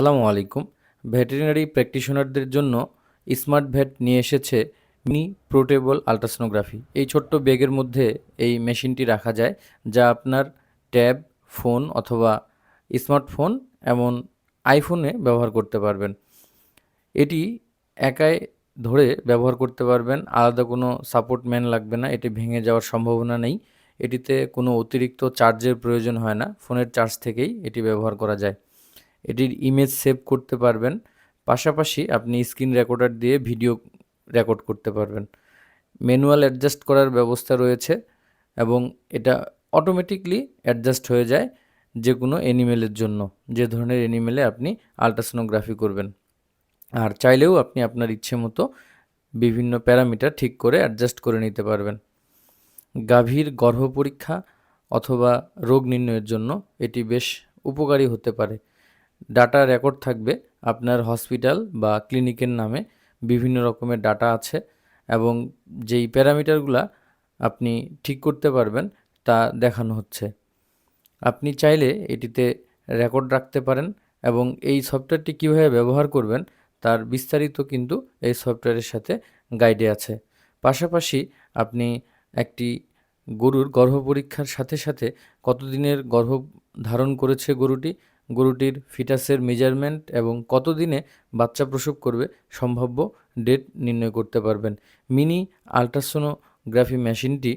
আসসালামু আলাইকুম। ভেটেরিনারি প্র্যাকটিশনারদের জন্য স্মার্ট ভেট নিয়ে এসেছে মিনি পোর্টেবল আলট্রাসোনোগ্রাফি। এই ছোট্ট ব্যাগের মধ্যে এই মেশিনটি রাখা যায়, যা আপনার ট্যাব, ফোন অথবা স্মার্টফোন এমন আইফোনে ব্যবহার করতে পারবেন। এটি একাই ধরে ব্যবহার করতে পারবেন, আলাদা কোনো সাপোর্ট ম্যান লাগবে না, এটি ভেঙে যাওয়ার সম্ভাবনা নেই। এটিতে কোনো অতিরিক্ত চার্জের প্রয়োজন হয় না, ফোনের চার্জ থেকেই এটি ব্যবহার করা যায়। এটির ইমেজ সেভ করতে পারবেন। পাশাপাশি আপনি স্ক্রিন রেকর্ডার দিয়ে ভিডিও রেকর্ড করতে পারবেন। ম্যানুয়াল অ্যাডজাস্ট করার ব্যবস্থা রয়েছে এবং এটা অটোমেটিকলি অ্যাডজাস্ট হয়ে যায় যে কোনো অ্যানিমেলের জন্য। যে ধরনের অ্যানিমেলে আপনি আলট্রাসোনোগ্রাফি করবেন। আর চাইলেও আপনি আপনার ইচ্ছে মতো বিভিন্ন প্যারামিটার ঠিক করে অ্যাডজাস্ট করে নিতে পারবেন। গাভীর গর্ভ পরীক্ষা অথবা রোগ নির্ণয়ের জন্য এটি বেশ উপকারী হতে পারে। ডাটা রেকর্ড থাকবে আপনার হসপিটাল বা ক্লিনিকের নামে বিভিন্ন রকমের ডাটা আছে এবং যেই প্যারামিটারগুলা আপনি ঠিক করতে পারবেন তা দেখানো হচ্ছে। আপনি চাইলে এটিতে রেকর্ড রাখতে পারেন এবং এই সফটওয়্যারটি কীভাবে ব্যবহার করবেন তার বিস্তারিত কিন্তু এই সফটওয়্যারের সাথে গাইডে আছে। পাশাপাশি আপনি একটি গরুর গর্ভ পরীক্ষার সাথে সাথে কতদিনের গর্ভ ধারণ করেছে গরুটি গরুটির ফিটাসের মেজারমেন্ট এবং কতদিনে বাচ্চা প্রসব করবে সম্ভাব্য ডেট নির্ণয় করতে পারবেন। মিনি আলট্রাসোনোগ্রাফি মেশিনটি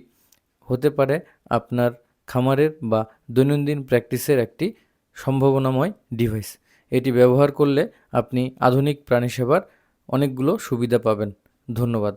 হতে পারে আপনার খামারের বা দৈনন্দিন প্র্যাকটিসের একটি সম্ভাবনাময় ডিভাইস এটি ব্যবহার করলে আপনি আধুনিক প্রাণী সেবার অনেকগুলো সুবিধা পাবেন। ধন্যবাদ।